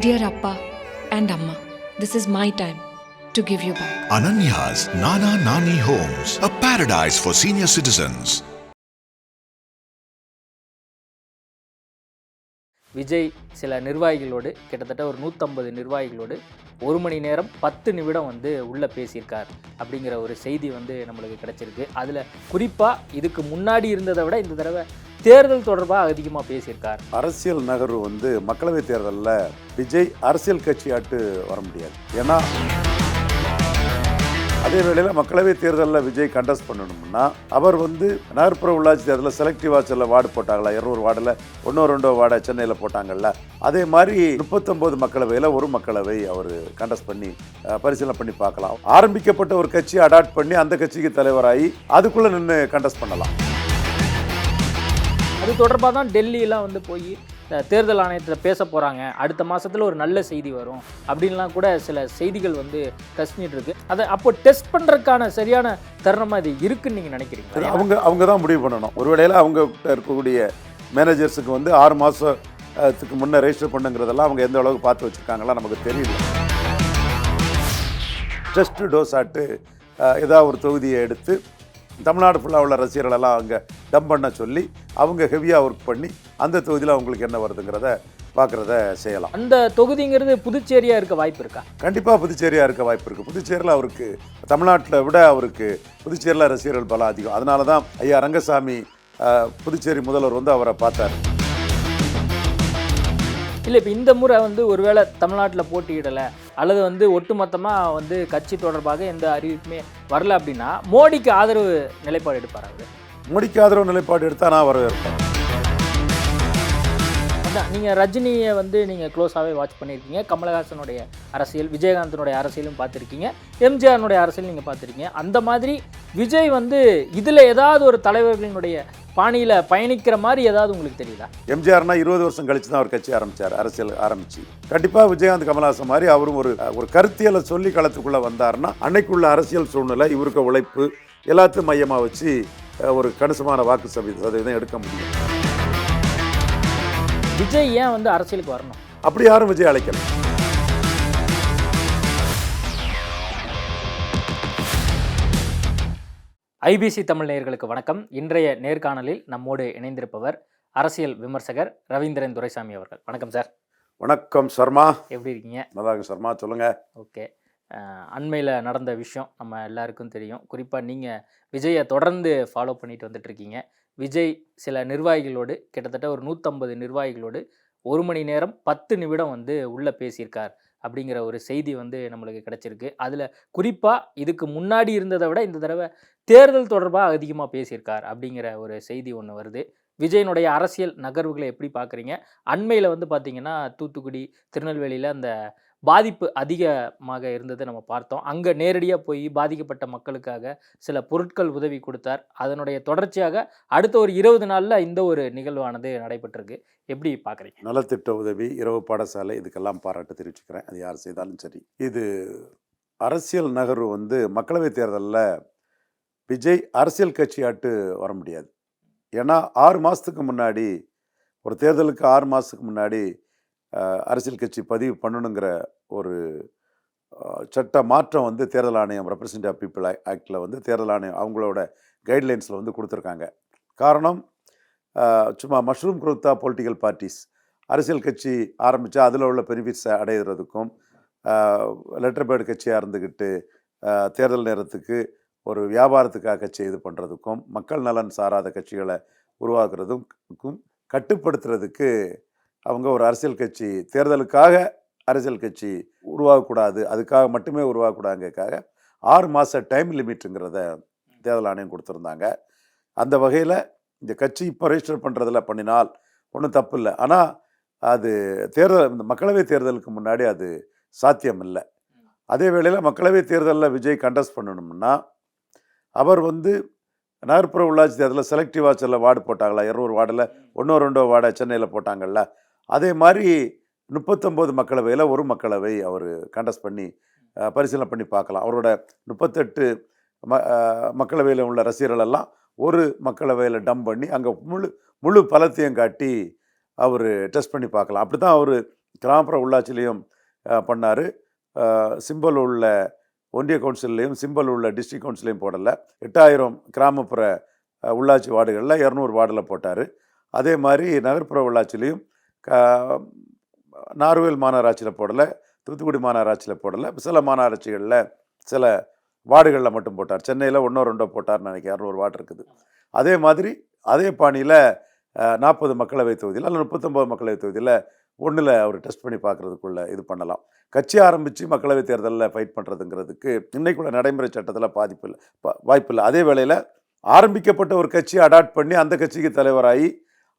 Dear Appa and Amma, this is my time to give you back. Ananya's Nana Nani Homes, a paradise for senior citizens. Vijay சில நிர்வாகிகளோடு கிட்டத்தட்ட ஒரு நூற்றம்பது நிர்வாகிகளோடு ஒரு மணி நேரம் பத்து நிமிடம் வந்து உள்ளே பேசியிருக்கார் அப்படிங்கிற ஒரு செய்தி வந்து நம்மளுக்கு கிடச்சிருக்கு அதில் குறிப்பாக இதுக்கு முன்னாடி இருந்ததை விட இந்த தடவை தேர்தல் தொடர்பாக அதிகமாக பேசியிருக்கார். அரசியல் நகர்வு வந்து மக்களவைத் தேர்தலில் விஜய் அரசியல் கட்சியாட்டு வர முடியாது. ஏன்னா அதே வேளையில் மக்களவைத் தேர்தலில் விஜய் கண்டஸ்ட் பண்ணணும்னா அவர் வந்து நகர்ப்புற உள்ளாட்சி தேர்தலில் செலக்டிவ் வாட்சில் வார்டு போட்டாங்களா? இருநூறு வார்டில் ஒன்றோ ரெண்டோ வார்டை சென்னையில் போட்டாங்கல்ல? அதே மாதிரி முப்பத்தொம்போது மக்களவையில் ஒரு மக்களவை அவர் கண்டஸ்ட் பண்ணி பரிசீலனை பண்ணி பார்க்கலாம். ஆரம்பிக்கப்பட்ட ஒரு கட்சியை அடாப்ட் பண்ணி அந்த கட்சிக்கு தலைவராகி அதுக்குள்ளே நின்று கண்டஸ்ட் பண்ணலாம். அது தொடர்பாக தான் டெல்லியெலாம் வந்து போய் தேர்தல் ஆணையத்தில் பேச போகிறாங்க அடுத்த மாதத்தில் ஒரு நல்ல செய்தி வரும். அப்படின்லாம் கூட சில செய்திகள் வந்து கசிஞ்சிட்டு இருக்கு. அதை அப்போ டெஸ்ட் பண்ணுறதுக்கான சரியான தருணமாக இது இருக்குன்னு நீங்கள் சரி, நினைக்கிறீங்களா அவங்க அவங்க தான் முடிவு பண்ணணும். ஒருவேளையில் அவங்க கிட்ட இருக்கக்கூடிய மேனேஜர்ஸுக்கு வந்து ஆறு மாதத்துக்கு முன்னே ரெஜிஸ்டர் பண்ணுங்கிறதெல்லாம் அவங்க எந்த அளவுக்கு பார்த்து வச்சுருக்காங்களா நமக்கு தெரியல. டெஸ்ட் டோஸ் ஆட்டு ஏதாவது ஒரு தொகுதியை எடுத்து தமிழ்நாடு ஃபுல்லாக உள்ள ரசிகர்களெல்லாம் அவங்க டம் பண்ண சொல்லி அவங்க ஹெவியாக ஒர்க் பண்ணி அந்த தொகுதியில் அவங்களுக்கு என்ன வருதுங்கிறத பார்க்குறத செய்யலாம். அந்த தொகுதிங்கிறது புதுச்சேரியாக இருக்க வாய்ப்பு இருக்கா? கண்டிப்பாக புதுச்சேரியாக இருக்க வாய்ப்பு இருக்குது புதுச்சேரியில் அவருக்கு தமிழ்நாட்டில் விட அவருக்கு புதுச்சேரியில் ரசிகர்கள் பலம் அதிகம். அதனால தான் ஐயா ரங்கசாமி புதுச்சேரி முதல்வர் வந்து அவரை பார்த்தார். இல்லை இப்போ இந்த முறை வந்து ஒருவேளை தமிழ்நாட்டில் போட்டியிடலை அல்லது வந்து ஒட்டுமொத்தமாக வந்து கட்சி தொடர்பாக எந்த அறிவிப்புமே வரல அப்படின்னா மோடிக்கு ஆதரவு நிலைப்பாடு எடுப்பார் அவர்? மோடிக்கு ஆதரவு நிலைப்பாடு எடுத்தால் நான் வரவேற்பேன். அதான் நீங்கள் ரஜினியை வந்து நீங்கள் க்ளோஸாகவே வாட்ச் பண்ணியிருக்கீங்க கமலஹாசனுடைய அரசியல் விஜயகாந்தனுடைய அரசியலும் பார்த்துருக்கீங்க. எம்ஜிஆர்னுடைய அரசியல் நீங்கள் பார்த்துருக்கீங்க. அந்த மாதிரி விஜய் வந்து இதில் ஏதாவது ஒரு தலைவர்களினுடைய பாணியில் பயணிக்கிற மாதிரி ஏதாவது உங்களுக்கு தெரியுதா? எம்ஜிஆர்னா இருபது வருஷம் கழிச்சு தான் அவர் கட்சி ஆரம்பிச்சார் அரசியல் ஆரம்பிச்சு. கண்டிப்பாக விஜயகாந்த் கமலஹாசன் மாதிரி அவரும் ஒரு ஒரு கருத்தியலை சொல்லி களத்துக்குள்ளே வந்தாருன்னா அன்னைக்குள்ள அரசியல் சூழ்நிலை இவருக்கு உழைப்பு எல்லாத்தையும் மையமாக வச்சு ஒரு கணிசமான வாக்கு சதவீத சதவீதம் எடுக்க முடியும். விஜய் ஏன் வந்து அரசியலுக்கு வரணும்? அப்படி யாரும் விஜய் அழைக்கல. ஐபிசி தமிழ் நேயர்களுக்கு வணக்கம். இன்றைய நேர்காணலில் நம்மோடு இணைந்திருப்பவர் அரசியல் விமர்சகர் ரவீந்திரன் துரைசாமி அவர்கள். வணக்கம் சார். வணக்கம் சர்மா. எப்படி இருக்கீங்க? நல்லா இருக்கு சர்மா. சொல்லுங்க. ஓகே. அண்மையில் நடந்த விஷயம் நம்ம எல்லாருக்கும் தெரியும். குறிப்பாக நீங்கள் விஜயை தொடர்ந்து ஃபாலோ பண்ணிட்டு வந்துட்டு இருக்கீங்க. விஜய் சில நிர்வாகிகளோடு கிட்டத்தட்ட ஒரு நூற்றம்பது நிர்வாகிகளோடு ஒரு மணி நேரம் பத்து நிமிடம் வந்து உள்ளே பேசியிருக்கார். அப்படிங்கிற ஒரு செய்தி வந்து நம்மளுக்கு கிடச்சிருக்கு. அதில் குறிப்பாக இதுக்கு முன்னாடி இருந்ததை விட இந்த தடவை தேர்தல் தொடர்பாக அதிகமாக பேசியிருக்கார் அப்படிங்கிற ஒரு செய்தி ஒன்று வருது. விஜயனுடைய அரசியல் நகர்வுகளை எப்படி பார்க்குறீங்க அண்மையில் வந்து பார்த்திங்கன்னா தூத்துக்குடி திருநெல்வேலியில் அந்த பாதிப்பு அதிகமாக இருந்ததை நம்ம பார்த்தோம். அங்கே நேரடியாக போய் பாதிக்கப்பட்ட மக்களுக்காக சில பொருட்கள் உதவி கொடுத்தார். அதனுடைய தொடர்ச்சியாக அடுத்த ஒரு இருபது நாளில் இந்த ஒரு நிகழ்வானது நடைபெற்றிருக்கு. எப்படி பார்க்குறீங்க? நலத்திட்ட உதவி இரவு பாடசாலை இதுக்கெல்லாம் பாராட்டு தெரிவிச்சுக்கிறேன். அது யார் செய்தாலும் சரி. இது அரசியல் நகர்வு வந்து மக்களவைத் தேர்தலில் விஜய் அரசியல் கட்சியாட்டு வர முடியாது. ஏன்னா ஆறு மாதத்துக்கு முன்னாடி ஒரு தேர்தலுக்கு ஆறு மாதத்துக்கு முன்னாடி அரசியல் கட்சி பதிவு பண்ணணுங்கிற ஒரு சட்ட மாற்றம் வந்து தேர்தல் ஆணையம் ரெப்ரசன்டேட்டிவ் பீப்புள் ஆக்டில் வந்து தேர்தல் ஆணையம் அவங்களோட கைட்லைன்ஸில் வந்து கொடுத்துருக்காங்க. காரணம் சும்மா மஷ்ரூம் குரோத்தா பொலிட்டிக்கல் பார்ட்டிஸ் அரசியல் கட்சி ஆரம்பித்தா அதில் உள்ள பெனிஃபிட்ஸை அடையிறதுக்கும் லெட்டர் பேர்டு கட்சியாக இருந்துக்கிட்டு தேர்தல் நேரத்துக்கு ஒரு வியாபாரத்துக்காக கட்சி இது பண்ணுறதுக்கும் மக்கள் நலன் சாராத கட்சிகளை உருவாக்குறதுக்கும் கட்டுப்படுத்துறதுக்கு அவங்க ஒரு அரசியல் கட்சி தேர்தலுக்காக அரசியல் கட்சி உருவாகக்கூடாது அதுக்காக மட்டுமே உருவாகக்கூடாதுக்காக ஆறு மாத டைம் லிமிட்டுங்கிறத தேர்தல் ஆணையம் கொடுத்துருந்தாங்க. அந்த வகையில் இந்த கட்சி இப்போ ரெஜிஸ்டர் பண்ணுறதில் பண்ணினால் ஒன்றும் தப்பு இல்லை. ஆனால் அது தேர்தல் இந்த மக்களவை தேர்தலுக்கு முன்னாடி அது சாத்தியம் இல்லை அதே வேளையில் மக்களவை தேர்தலில் விஜய் கண்டஸ்ட் பண்ணணும்னா அவர் வந்து நகர்ப்புற உள்ளாட்சி தேர்தலில் செலக்டிவ் வாட்சில் வார்டு போட்டாங்களா? இரநூறு வார்டில் ஒன்றோ ரெண்டோ வார்டை சென்னையில் போட்டாங்கல்ல? அதே மாதிரி முப்பத்தொம்போது மக்களவையில் ஒரு மக்களவை அவர் கண்டஸ்ட் பண்ணி பரிசீலனை பண்ணி பார்க்கலாம். அவரோட முப்பத்தெட்டு ம மக்களவையில் உள்ள ரசிகர்களெல்லாம் ஒரு மக்களவையில் டம் பண்ணி அங்கே முழு முழு பலத்தையும் காட்டி அவர் டெஸ்ட் பண்ணி பார்க்கலாம். அப்படி தான் அவர் கிராமப்புற உள்ளாட்சியிலையும் பண்ணார். சிம்பல் உள்ள ஒன்றிய கவுன்சில்லையும் சிம்பல் உள்ள டிஸ்ட்ரிக்ட் கவுன்சிலையும் போடலை. எட்டாயிரம் கிராமப்புற உள்ளாட்சி வார்டுகளில் இரநூறு வார்டில் போட்டார். அதே மாதிரி நகர்ப்புற உள்ளாட்சிலையும் நார்வேல் மாநகராட்சியில் போடலை தூத்துக்குடி மாநகராட்சியில் போடலை. சில மாநகராட்சிகளில் சில வார்டுகளில் மட்டும் போட்டார். சென்னையில் ஒன்றோ ரெண்டோ போட்டார்னு நினைக்கிறேன். இரநூறு வார்டு இருக்குது. அதே மாதிரி அதே பாணியில் நாற்பது மக்களவை தொகுதியில் அல்ல முப்பத்தொம்போது மக்களவை தொகுதியில் ஒன்றில் அவர் டெஸ்ட் பண்ணி பார்க்குறதுக்குள்ள இது பண்ணலாம். கட்சி ஆரம்பித்து மக்களவை தேர்தலில் ஃபைட் பண்ணுறதுங்கிறதுக்கு இன்னைக்குள்ள நடைமுறை சட்டத்தில் பாதிப்பு இல்லை வாய்ப்பு இல்லை. அதே வேளையில் ஆரம்பிக்கப்பட்ட ஒரு கட்சியை அடாப்ட் பண்ணி அந்த கட்சிக்கு தலைவராகி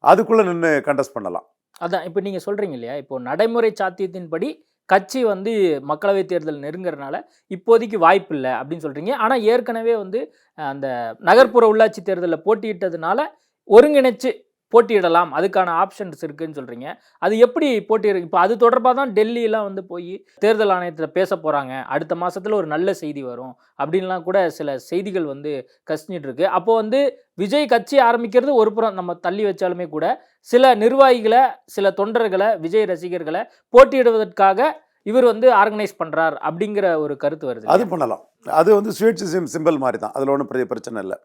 அதுக்குள்ளே நின்று கண்டஸ்ட் பண்ணலாம். அதான் இப்போ நீங்கள் சொல்கிறீங்க இல்லையா? இப்போ நடைமுறை சாத்தியத்தின்படி கட்சி வந்து மக்களவை தேர்தல் நெருங்குறதுனால இப்போதைக்கு வாய்ப்பு இல்லை அப்படின்னு சொல்கிறீங்க ஆனால் ஏற்கனவே வந்து அந்த நகர்ப்புற உள்ளாட்சி தேர்தலில் போட்டியிட்டதுனால ஒருங்கிணைச்சு போட்டியிடலாம். அதுக்கான ஆப்ஷன்ஸ் இருக்குதுன்னு சொல்கிறீங்க அது எப்படி போட்டியிட இப்போ அது தொடர்பாக தான் டெல்லியெலாம் வந்து போய் தேர்தல் ஆணையத்தில் பேச போகிறாங்க அடுத்த மாதத்தில் ஒரு நல்ல செய்தி வரும். அப்படின்லாம் கூட சில செய்திகள் வந்து கசிஞ்சிட்டு இருக்கு அப்போ வந்து விஜய் கட்சி ஆரம்பிக்கிறது ஒரு புறம் நம்ம தள்ளி வச்சாலுமே கூட சில நிர்வாகிகளை சில தொண்டர்களை விஜய் ரசிகர்களை போட்டியிடுவதற்காக இவர் வந்து ஆர்கனைஸ் பண்ணுறார் அப்படிங்கிற ஒரு கருத்து வருது அது பண்ணலாம். அது வந்து சுயேட்சி சிம் சிம்பிள் மாதிரி தான். அதில் ஒன்றும் பெரிய பிரச்சனை இல்லை.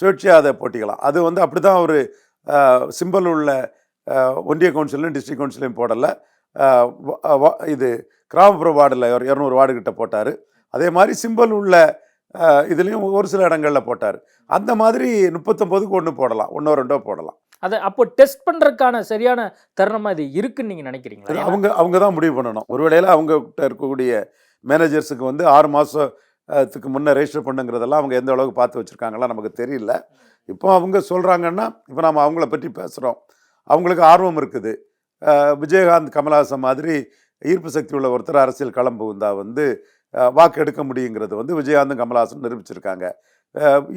சுயேட்சியாக அதை போட்டிக்கலாம். அது வந்து அப்படி தான் ஒரு சிம்பிள் உள்ள ஒன்றிய கவுன்சிலையும் டிஸ்ட்ரிக்ட் கவுன்சிலையும் போடலை. இது கிராமப்புற வார்டில் ஒரு இரநூறு வார்டு கிட்ட போட்டார். அதே மாதிரி சிம்பிள் உள்ள இதுலேயும் ஒரு சில இடங்களில் போட்டார். அந்த மாதிரி முப்பத்தொம்போதுக்கு ஒன்று போடலாம். ஒன்றோ ரெண்டோ போடலாம். அதை அப்போ டெஸ்ட் பண்றதுக்கான சரியான தருணமா இது இருக்குன்னு நீங்க நினைக்கிறீங்களா? அது ஏன்னா- அவங்க அவங்க தான் முடிவு பண்ணணும். ஒருவேளையில் அவங்க கிட்ட இருக்கக்கூடிய மேனேஜர்ஸுக்கு வந்து ஆறு அதுக்கு முன்னே ரெஜிஸ்டர் பண்ணுங்கிறதெல்லாம் அவங்க எந்த அளவுக்கு பார்த்து வச்சுருக்காங்களா நமக்கு தெரியல. இப்போ அவங்க சொல்கிறாங்கன்னா இப்போ நம்ம அவங்கள பற்றி பேசுகிறோம் அவங்களுக்கு ஆர்வம் இருக்குது. விஜயகாந்த் கமலஹாசன் மாதிரி ஈர்ப்பு சக்தி உள்ள ஒருத்தர் அரசியல் களம் புகுந்தா வந்து வாக்கு எடுக்க முடியுங்கிறது வந்து விஜயகாந்தும் கமலஹாசன் நிரூபிச்சிருக்காங்க.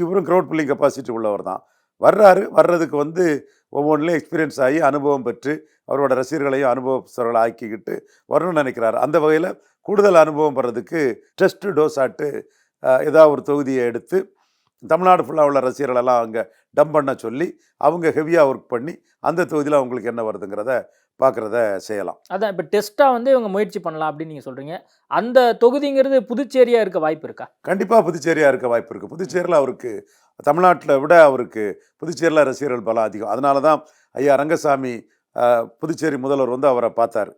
இவரும் க்ரௌட் புல்லிங் கெப்பாசிட்டி உள்ளவர் தான். வர்றாரு. வர்றதுக்கு வந்து ஒவ்வொன்றிலையும் எக்ஸ்பீரியன்ஸ் ஆகி அனுபவம் பெற்று அவரோட ரசிகர்களையும் அனுபவஸ்தர்கள் ஆக்கிக்கிட்டு வரணும்னு நினைக்கிறாரு. அந்த வகையில் கூடுதல் அனுபவம் பெறதுக்கு டெஸ்ட் டோஸ் ஆட்டு ஏதாவது ஒரு தொகுதியை எடுத்து தமிழ்நாடு ஃபுல்லாக உள்ள ரசிகர்களெல்லாம் அங்கே டம்ப் பண்ண சொல்லி அவங்க ஹெவியாக ஒர்க் பண்ணி அந்த தொகுதியில் அவங்களுக்கு என்ன வருதுங்கிறத பார்க்குறத செய்யலாம். அதான் இப்போ டெஸ்ட்டாக வந்து இவங்க முயற்சி பண்ணலாம் அப்படின்னு நீங்க சொல்றீங்க. அந்த தொகுதிங்கிறது புதுச்சேரியா இருக்க வாய்ப்பு இருக்கா? கண்டிப்பாக புதுச்சேரியாக இருக்க வாய்ப்பு இருக்குது புதுச்சேரியில் அவருக்கு தமிழ்நாட்டில் விட அவருக்கு புதுச்சேரியில் ரசிகர்கள் பலம் அதிகம். அதனால தான் ஐயா ரங்கசாமி புதுச்சேரி முதல்வர் வந்து அவரை பார்த்தார்.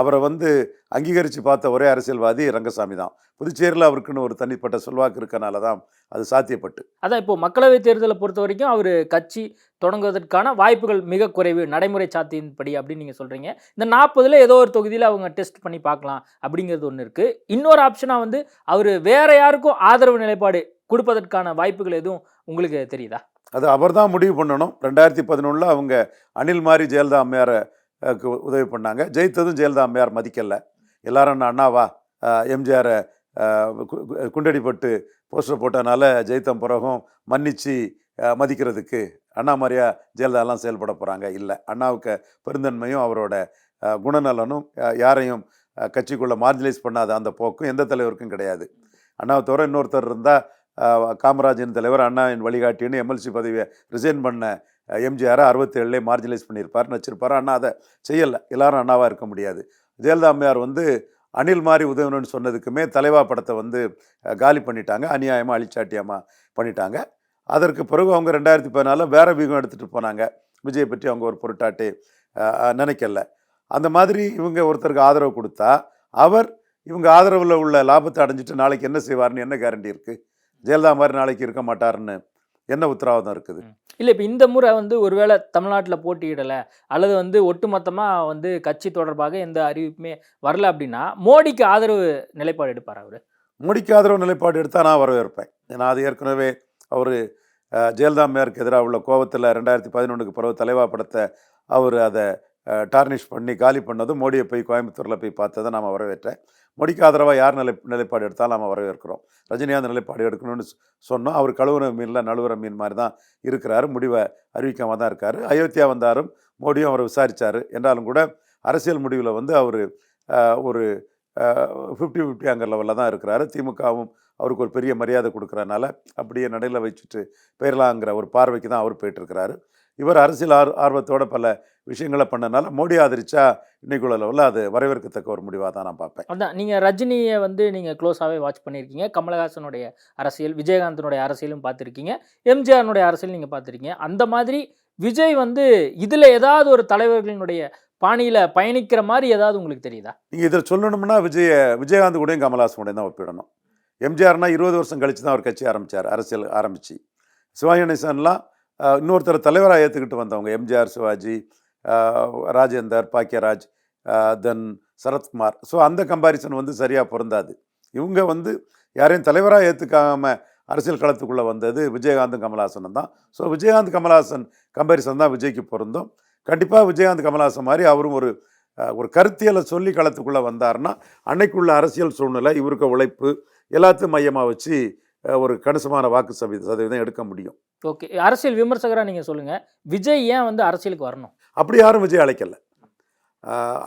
அவரை வந்து அங்கீகரித்து பார்த்த ஒரே அரசியல்வாதி ரங்கசாமி தான். புதுச்சேரியில் அவருக்குன்னு ஒரு தனிப்பட்ட சொல்வாக்கு இருக்கனால தான் அது சாத்தியப்பட்டு. அதான் இப்போ மக்களவை தேர்தலை பொறுத்த வரைக்கும் அவர் கட்சி தொடங்குவதற்கான வாய்ப்புகள் மிக குறைவு நடைமுறை சாத்தியின்படி அப்படின்னு நீங்கள் சொல்கிறீங்க இந்த நாற்பதுல ஏதோ ஒரு தொகுதியில் அவங்க டெஸ்ட் பண்ணி பார்க்கலாம் அப்படிங்கிறது ஒன்று இருக்குது இன்னொரு ஆப்ஷனாக வந்து அவர் வேற யாருக்கும் ஆதரவு நிலைப்பாடு கொடுப்பதற்கான வாய்ப்புகள் எதுவும் உங்களுக்கு தெரியுதா? அது அவர் தான் முடிவு பண்ணணும். ரெண்டாயிரத்தி பதினொன்றில் அவங்க அனில் மாதிரி ஜெயலலிதா அம்மையாரை உதவி பண்ணாங்க. ஜெயித்ததும் ஜெயலலிதா அம்மையார் மதிக்கலை. எல்லாரும் அண்ணாவா எம்ஜிஆரை குண்டடிப்பட்டு போஸ்டர் போட்டனால ஜெயித்தம் பிறகும் மன்னிச்சு மதிக்கிறதுக்கு அண்ணா மாதிரியா ஜெயலலிதாலாம் செயல்பட போகிறாங்க இல்லை அண்ணாவுக்கு பெருந்தன்மையும் அவரோட குணநலனும் யாரையும் கட்சிக்குள்ளே மார்ஜினைஸ் பண்ணாத அந்த போக்கும் எந்த தலைவருக்கும் கிடையாது. அண்ணாவை தவிர இன்னொருத்தர் இருந்தால் காமராஜின் தலைவர் அண்ணாவின் வழிகாட்டின்னு எம்எல்சி பதவியை ரிசைன் பண்ண எம்ஜிஆரை அறுபத்தேழுலே மார்ஜினைஸ் பண்ணியிருப்பார் வச்சிருப்பார். அண்ணா அதை செய்யலை. எல்லாரும் அண்ணாவாக இருக்க முடியாது. ஜெயலலிதா அம்மையார் வந்து அணில் மாதிரி உதவணும்னு சொன்னதுக்குமே தலைவா படத்தை வந்து காலி பண்ணிட்டாங்க. அநியாயமாக அழிச்சாட்டியமாக பண்ணிட்டாங்க. அதற்கு பிறகு அவங்க ரெண்டாயிரத்தி பதினாலில் வேற வீகம் எடுத்துகிட்டு போனாங்க. விஜயை பற்றி அவங்க ஒரு பொருட்டாட்டே நினைக்கல. அந்த மாதிரி இவங்க ஒருத்தருக்கு ஆதரவு கொடுத்தா அவர் இவங்க ஆதரவில் உள்ள லாபத்தை அடைஞ்சிட்டு நாளைக்கு என்ன செய்வார்னு என்ன கேரண்டி இருக்குது ஜெயலலிதா மாதிரி நாளைக்கு இருக்க மாட்டாருன்னு என்ன உத்தரவாதம் இருக்குது? இல்லை இப்போ இந்த முறை வந்து ஒருவேளை தமிழ்நாட்டில் போட்டியிடலை அல்லது வந்து ஒட்டுமொத்தமாக வந்து கட்சி தொடர்பாக எந்த அறிவிப்புமே வரல அப்படின்னா மோடிக்கு ஆதரவு நிலைப்பாடு எடுப்பார் அவர்? மோடிக்கு ஆதரவு நிலைப்பாடு எடுத்தால் நான் வரவேற்பேன். ஏன்னா அது ஏற்கனவே அவர் ஜெயலலிதா அம்மையாருக்கு எதிராக உள்ள கோவத்தில் ரெண்டாயிரத்தி பதினொன்றுக்கு பிறகு தலைவா படத்தை அவர் அதை டார்னிஷ் பண்ணி காலி பண்ணதும் மோடியை போய் கோயம்புத்தூரில் போய் பார்த்ததை நாம் வரவேற்றேன். மோடிக்கு ஆதரவாக யார் நிலை நிலைப்பாடு எடுத்தாலும் நாம் வரவேற்கிறோம். ரஜினிகாந்த் நிலைப்பாடு எடுக்கணும்னு சொன்னோம். அவர் கழுவுற மீனில் நழுவுற மீன் மாதிரி தான் இருக்கிறாரு. முடிவை அறிவிக்காமல் தான் இருக்கார். அயோத்தியா வந்தாரும் மோடியும் அவரை விசாரித்தார் என்றாலும் கூட அரசியல் முடிவில் வந்து அவர் ஒரு ஃபிஃப்டி ஃபிஃப்டிங்கிற லெவலில் தான் இருக்கிறாரு. திமுகவும் அவருக்கு ஒரு பெரிய மரியாதை கொடுக்குறனால அப்படியே நடையில் வச்சுட்டு போயிடலாங்கிற ஒரு பார்வைக்கு தான் அவர் போயிட்டுருக்கிறாரு இவர் அரசியல் ஆர் ஆர்வத்தோட பல விஷயங்களை பண்ணனால மோடி ஆதரிச்சா இன்னைக்குள்ள லெவலில் அது வரவேற்கத்தக்க ஒரு முடிவாக தான் நான் பார்ப்பேன். அதான் நீங்கள் ரஜினியை வந்து நீங்கள் க்ளோஸாகவே வாட்ச் பண்ணியிருக்கீங்க. கமலஹாசனுடைய அரசியல் விஜயகாந்தனுடைய அரசியலும் பார்த்துருக்கீங்க. எம்ஜிஆர்னுடைய அரசியல் நீங்கள் பார்த்துருக்கீங்க. அந்த மாதிரி விஜய் வந்து இதில் ஏதாவது ஒரு தலைவர்களினுடைய பாணியில் பயணிக்கிற மாதிரி ஏதாவது உங்களுக்கு தெரியுதா? நீங்கள் இதில் சொல்லணும்னா விஜய விஜயகாந்த் கூடயும் கமல்ஹாசன் கூடயும் தான் ஒப்பிடணும். எம்ஜிஆர்னா இருபது வருஷம் கழிச்சு தான் அவர் கட்சி ஆரம்பித்தார் அரசியல் ஆரம்பித்து சிவாஜி கணேசன்லாம் இன்னொருத்தர் தலைவராக ஏற்றுக்கிட்டு வந்தவங்க எம்ஜிஆர் சிவாஜி ராஜேந்தர் பாக்கியராஜ் தென் சரத்குமார். ஸோ அந்த கம்பாரிசன் வந்து சரியாக பொருந்தாது. இவங்க வந்து யாரையும் தலைவராக ஏற்றுக்காமல் அரசியல் களத்துக்குள்ளே வந்தது விஜயகாந்தும் கமல்ஹாசனும் தான். ஸோ விஜயகாந்த் கமல்ஹாசன் கம்பாரிசன் தான் விஜய்க்கு பொருந்தும். கண்டிப்பாக விஜயகாந்த் கமல்ஹாசன் மாதிரி அவரும் ஒரு ஒரு கருத்தியலை சொல்லி களத்துக்குள்ளே வந்தாருன்னா அன்னைக்குள்ள அரசியல் சூழ்நிலை இவருக்கு உழைப்பு எல்லாத்தையும் மையமாக வச்சு ஒரு கணிசமான வாக்கு சதவீத சதவீதம் எடுக்க முடியும். ஓகே. அரசியல் விமர்சகராக நீங்கள் சொல்லுங்கள் விஜய் ஏன் வந்து அரசியலுக்கு வரணும்? அப்படி யாரும் விஜய் அழைக்கல.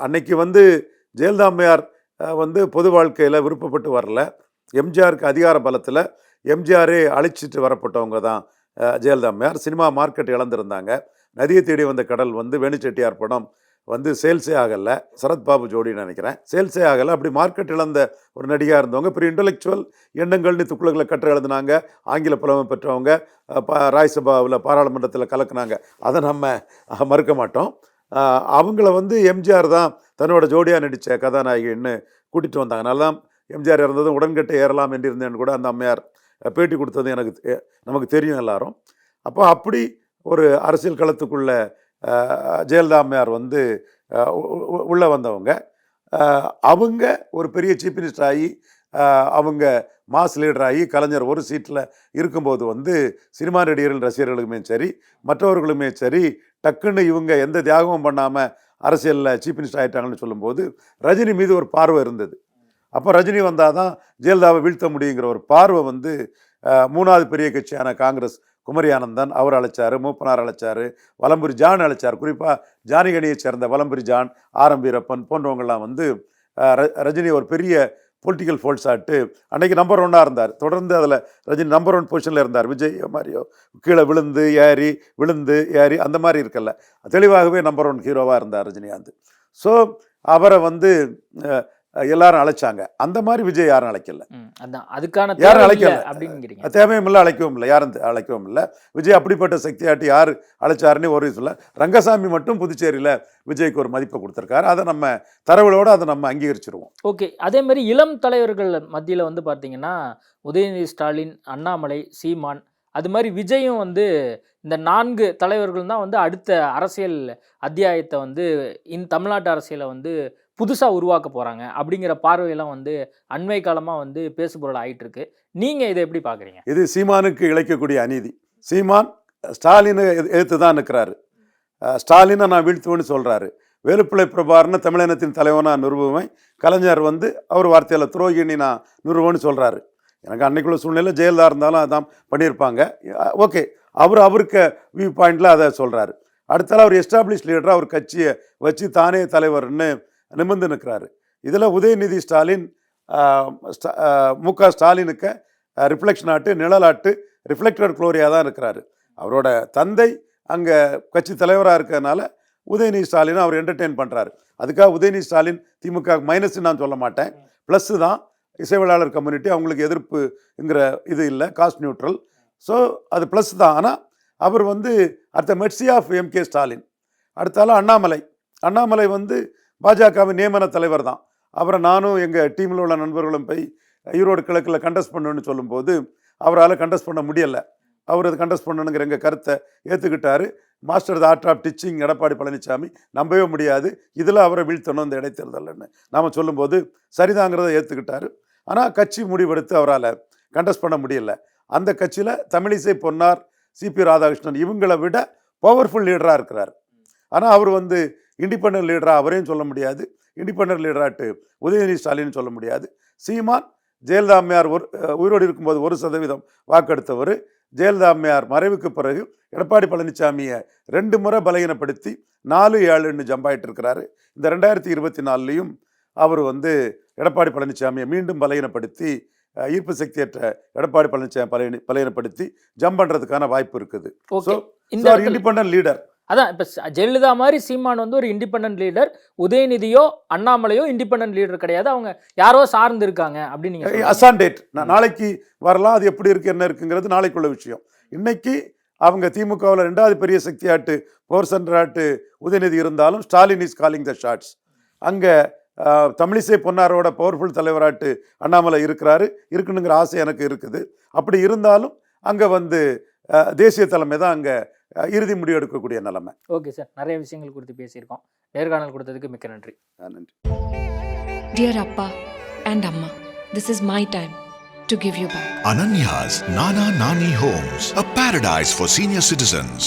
அன்னைக்கு வந்து ஜெயலலிதா அம்மையார் அஹ், வந்து பொது வாழ்க்கையில் விருப்பப்பட்டு வரல. எம்ஜிஆருக்கு அதிகார பலத்தில் எம்ஜிஆரே அழைச்சிட்டு வரப்பட்டவங்க தான் அஹ், ஜெயலலிதா அம்மையார் சினிமா மார்க்கெட் இழந்திருந்தாங்க. நதியை தேடி வந்த கடல் வந்து வேணுச்செட்டியார் படம் வந்து சேல்ஸே ஆகலை. சரத்பாபு ஜோடின்னு நினைக்கிறேன். சேல்ஸே ஆகலை. அப்படி மார்க்கெட் இழந்த ஒரு நடிகையாக இருந்தவங்க. பெரிய இன்டலெக்சுவல் எண்ணங்கள்னு துக்குளங்களை கற்று எழுதினாங்க. ஆங்கில புலமை பெற்றவங்க. அஹ், ராஜ்சபாவில் பாராளுமன்றத்தில் கலக்குனாங்க. அதை நம்ம அஹ், மறுக்க மாட்டோம். அவங்கள வந்து எம்ஜிஆர் தான் தன்னோட ஜோடியாக நடித்த கதாநாயகின்னு கூட்டிகிட்டு வந்தாங்க. அதனால தான் எம்ஜிஆர் இறந்ததும் உடன்கட்டை ஏறலாம் என்று இருந்தேன்னு கூட அந்த அம்மையார் பேட்டி கொடுத்தது எனக்கு தெ- நமக்கு தெரியும் எல்லாரும். அப்போ அப்படி ஒரு அரசியல் களத்துக்குள்ளே ஜெயலலிதா அம்மையார் வந்து உள்ளே வந்தவங்க. அவங்க ஒரு பெரிய சீஃப் மினிஸ்டர் ஆகி அவங்க மாஸ் லீடர் ஆகி கலைஞர் ஒரு சீட்டில் இருக்கும்போது வந்து சினிமா நடிகர்கள் ரசிகர்களுக்குமே சரி மற்றவர்களுமே சரி டக்குன்னு இவங்க எந்த தியாகமும் பண்ணாமல் அரசியலில் சீஃப் மினிஸ்டர் ஆகிட்டாங்கன்னு சொல்லும்போது ரஜினி மீது ஒரு பார்வை இருந்தது. அப்போ ரஜினி வந்தால் தான் ஜெயலலிதாவை வீழ்த்த முடியுங்கிற ஒரு பார்வை வந்து மூணாவது பெரிய கட்சியான காங்கிரஸ் குமரி ஆனந்தன் அவர் அழைச்சாரு மூப்பனார் அழைச்சாரு வலம்புரி ஜான் அழைச்சார். குறிப்பாக ஜானிகனியை சேர்ந்த வலம்புரி ஜான் ஆரம்பீரப்பன் போன்றவங்கள்லாம் வந்து ர- ரஜினி ஒரு பெரிய பொலிட்டிக்கல் ஃபோல்ஸ் ஆட்டு அன்னைக்கு நம்பர் ஒன்னாக இருந்தார். தொடர்ந்து அதில் ரஜினி நம்பர் ஒன் பொசிஷனில் இருந்தார். விஜய் மாதிரியோ கீழே விழுந்து ஏறி விழுந்து ஏறி அந்த மாதிரி இருக்கல தெளிவாகவே நம்பர் ஒன் ஹீரோவாக இருந்தார் ரஜினிகாந்த். ஸோ அவரை வந்து எல்லாரும் அழைச்சாங்க. அந்த மாதிரி விஜய் யாரும் அழைக்கல. அதான். அதுக்கான யாரும் அழைக்கல. அப்படிங்கிறீங்க. தேவையும் இல்லை அழைக்கவும் இல்லை. யாரும் அழைக்கவும் இல்லை. விஜய் அப்படிப்பட்ட சக்தியாட்டி யார் அழைச்சாருன்னு ஒரு சொல்ல ரங்கசாமி மட்டும் புதுச்சேரியில் விஜய்க்கு ஒரு மதிப்பை கொடுத்துருக்காரு. அதை நம்ம தரவுகளோடு அதை நம்ம அங்கீகரிச்சிருவோம். ஓகே. அதே மாதிரி இளம் தலைவர்கள் மத்தியில் வந்து பார்த்தீங்கன்னா உதயநிதி ஸ்டாலின் அண்ணாமலை சீமான் அது மாதிரி விஜயும் வந்து இந்த நான்கு தலைவர்கள் தான் வந்து அடுத்த அரசியல் அத்தியாயத்தை வந்து இந் தமிழ்நாட்டு அரசியலை வந்து புதுசாக உருவாக்க போகிறாங்க அப்படிங்கிற பார்வையெல்லாம் வந்து அண்மை காலமாக வந்து பேசுபொருள் ஆயிட்டு இருக்கு நீங்கள் இதை எப்படி பார்க்குறீங்க இது சீமானுக்கு இழைக்கக்கூடிய அநீதி. சீமான் ஸ்டாலினை எது- எதிர்த்து தான் நிற்கிறாரு ஸ்டாலினை நான் வீழ்த்துவேன்னு சொல்கிறாரு வேலுப்பிள்ளை பிரபாரனை தமிழினத்தின் தலைவனாக நிறுவுவேன். கலைஞர் வந்து அவர் வார்த்தையில் துரோகிணி நான் நிறுவன்னு சொல்கிறாரு எனக்கு அன்னைக்குள்ள சூழ்நிலை ஜெயலலிதா இருந்தாலும் அதான் பண்ணியிருப்பாங்க. ஓகே. அவர் அவருக்கு வியூ பாயிண்டில் அதை சொல்கிறாரு அடுத்தால அவர் எஸ்டாப்ளிஷ் லீடராக அவர் கட்சியை வச்சு தானே தலைவர்னு நிமிர்ந்து நிற்கிறாரு. இதில் உதயநிதி ஸ்டாலின் ஸ்டா- மு க ஸ்டாலினுக்கு ரிஃப்ளெக்ஷன் ஆட்டு நிழலாட்டு ரிஃப்ளெக்டட் குளோரியாக தான் இருக்கிறாரு. அவரோட தந்தை அங்கே கட்சி தலைவராக இருக்கிறதுனால உதயநிதி ஸ்டாலினை அவர் என்டர்டெயின் பண்ணுறாரு அதுக்காக உதயநிதி ஸ்டாலின் திமுக மைனஸ்ன்னு நான் சொல்ல மாட்டேன். ப்ளஸ்ஸு தான் இசைவியலாளர் கம்யூனிட்டி அவங்களுக்கு எதிர்ப்புங்கிற இது இல்லை காஸ்ட் நியூட்ரல் ஸோ அது ப்ளஸ் தான். ஆனால் அவர் வந்து at the mercy of MK Stalin அடுத்தால அண்ணாமலை. அண்ணாமலை வந்து பாஜகவின் நியமன தலைவர் தான். அவரை நானும் எங்கள் டீமில் உள்ள நண்பர்களும் போய் ஈரோடு கிழக்கில் கண்டஸ்ட் பண்ணுன்னு சொல்லும்போது அவரால் கண்டஸ்ட் பண்ண முடியலை. அவர் அது கண்டஸ்ட் பண்ணணுங்கிற எங்கள் கருத்தை ஏற்றுக்கிட்டாரு master the art of teaching Edappadi Palaniswami நம்பவே முடியாது. இதில் அவரை வீழ்த்தணும் இந்த இடைத்தேர்தல்னு. நாம் சொல்லும்போது சரிதாங்கிறத ஏற்றுக்கிட்டார் ஆனால் கட்சி முடிவெடுத்து அவரால் கண்டஸ்ட் பண்ண முடியல. அந்த கட்சியில் தமிழிசை பொன்னார் சிபி ராதாகிருஷ்ணன் இவங்களை விட பவர்ஃபுல் லீடராக இருக்கிறார். ஆனால் அவர் வந்து இண்டிபெண்டன்ட் லீடராக அவரையும் சொல்ல முடியாது. இண்டிபெண்டன்ட் லீடராட்டு உதயநிதி ஸ்டாலின் சொல்ல முடியாது. சீமான் ஜெயலலிதா அம்மையார் ஒரு உயிரோடு இருக்கும்போது ஒரு சதவீதம் வாக்கெடுத்தவர். ஜெயலலிதா அம்மையார் மறைவுக்கு பிறகு எடப்பாடி பழனிசாமியை ரெண்டு முறை பலகீனப்படுத்தி நாலு ஏழுன்னு ஜம்ப் ஆயிட்டு இருக்கிறாரு. இந்த ரெண்டாயிரத்தி இருபத்தி நாலுலேயும் அவர் வந்து எடப்பாடி பழனிசாமியை மீண்டும் பலகீனப்படுத்தி ஈர்ப்பு சக்தியற்ற எடப்பாடி பழனிசாமி பழைய பழையப்படுத்தி ஜம்ப் பண்ணுறதுக்கான வாய்ப்பு இருக்குது. ஸோ இண்டிபெண்ட் லீடர் அதான் இப்போ ஜெயலலிதா மாதிரி சீமான் வந்து ஒரு இண்டிபெண்ட் லீடர் உதயநிதியோ அண்ணாமலையோ இண்டிபெண்ட் லீடர் கிடையாது. அவங்க யாரோ சார்ந்து இருக்காங்க அப்படின்னு நீங்கள் அசான் டேட் நாளைக்கு வரலாம் அது எப்படி இருக்குது என்ன இருக்குங்கிறது நாளைக்குள்ள விஷயம். இன்னைக்கு அவங்க திமுகவில் ரெண்டாவது பெரிய சக்தியாட்டு பவர் சென்டராட்டு உதயநிதி இருந்தாலும் Stalin is calling the shots அங்கே தமிழிசை பொன்னாரோட பவர்ஃபுல் தலைவராட்டு அண்ணாமலை இருக்கிறாரு. இருக்கணுங்கிற ஆசை எனக்கு இருக்குது. அப்படி இருந்தாலும் அங்கே வந்து தேசிய தலைமை தான் அங்கே இறுதி முடிவு எடுக்கக்கூடிய நிலைமை ஓகே சார் நிறைய விஷயங்கள் குறித்து பேசியிருக்கோம் நேர்காணல் கொடுத்ததுக்கு மிக்க நன்றி நன்றி Dear Appa and Amma, this is my time to give you back. Ananya's Nana Nani Homes, a paradise for senior citizens.